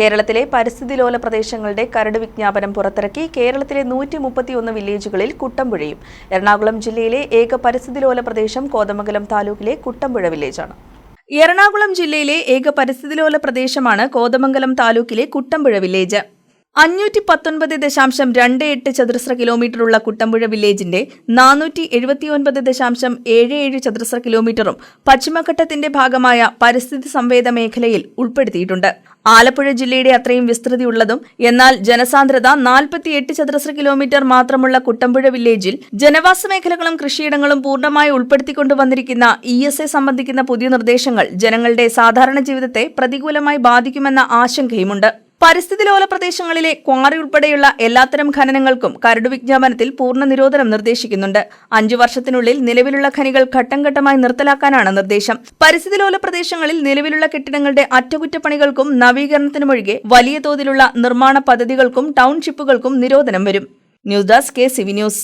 കേരളത്തിലെ പരിസ്ഥിതിലോല പ്രദേശങ്ങളുടെ കരട് വിജ്ഞാപനം പുറത്തിറക്കി കേരളത്തിലെ നൂറ്റി മുപ്പത്തിയൊന്ന് വില്ലേജുകളിൽ കുട്ടമ്പുഴയും എറണാകുളം ജില്ലയിലെ ഏക പരിസ്ഥിതിലോല പ്രദേശം കോതമംഗലം താലൂക്കിലെ കുട്ടമ്പുഴ വില്ലേജാണ്. എറണാകുളം ജില്ലയിലെ ഏക പരിസ്ഥിതിലോല പ്രദേശമാണ് കോതമംഗലം താലൂക്കിലെ കുട്ടമ്പുഴ വില്ലേജ്. അഞ്ഞൂറ്റി പത്തൊൻപത് ദശാംശം രണ്ട് എട്ട് ചതുരശ്ര കിലോമീറ്ററുള്ള കുട്ടമ്പുഴ വില്ലേജിന്റെ നാനൂറ്റി എഴുപത്തിയൊൻപത് ദശാംശം ഏഴ് ഏഴ് ചതുരശ്ര കിലോമീറ്ററും പശ്ചിമഘട്ടത്തിന്റെ ഭാഗമായ പരിസ്ഥിതി സംവേദ മേഖലയിൽ ഉൾപ്പെടുത്തിയിട്ടുണ്ട്. ആലപ്പുഴ ജില്ലയുടെ അത്രയും വിസ്തൃതിയുള്ളതും എന്നാൽ ജനസാന്ദ്രത നാൽപ്പത്തിയെട്ട് ചതുരശ്ര കിലോമീറ്റർ മാത്രമുള്ള കുട്ടമ്പുഴ വില്ലേജിൽ ജനവാസ മേഖലകളും കൃഷിയിടങ്ങളും പൂർണമായി ഉൾപ്പെടുത്തിക്കൊണ്ടുവന്നിരിക്കുന്ന ഇ എസ് എ സംബന്ധിക്കുന്ന പുതിയ നിർദ്ദേശങ്ങൾ ജനങ്ങളുടെ സാധാരണ ജീവിതത്തെ പ്രതികൂലമായി ബാധിക്കുമെന്ന ആശങ്കയുമുണ്ട്. പരിസ്ഥിതി ലോല പ്രദേശങ്ങളിലെ ക്വാറി ഉൾപ്പെടെയുള്ള എല്ലാത്തരം ഖനനങ്ങൾക്കും കരട് വിജ്ഞാപനത്തിൽ പൂർണ നിരോധനം നിർദ്ദേശിക്കുന്നുണ്ട്. അഞ്ചു വർഷത്തിനുള്ളിൽ നിലവിലുള്ള ഖനികൾ ഘട്ടം ഘട്ടമായി നിർത്തലാക്കാനാണ് നിർദ്ദേശം. പരിസ്ഥിതി ലോല പ്രദേശങ്ങളിൽ നിലവിലുള്ള കെട്ടിടങ്ങളുടെ അറ്റകുറ്റപ്പണികൾക്കും നവീകരണത്തിനുമൊഴികെ വലിയ തോതിലുള്ള നിർമ്മാണ പദ്ധതികൾക്കും ടൗൺഷിപ്പുകൾക്കും നിരോധനം വരും. News desk K CV news.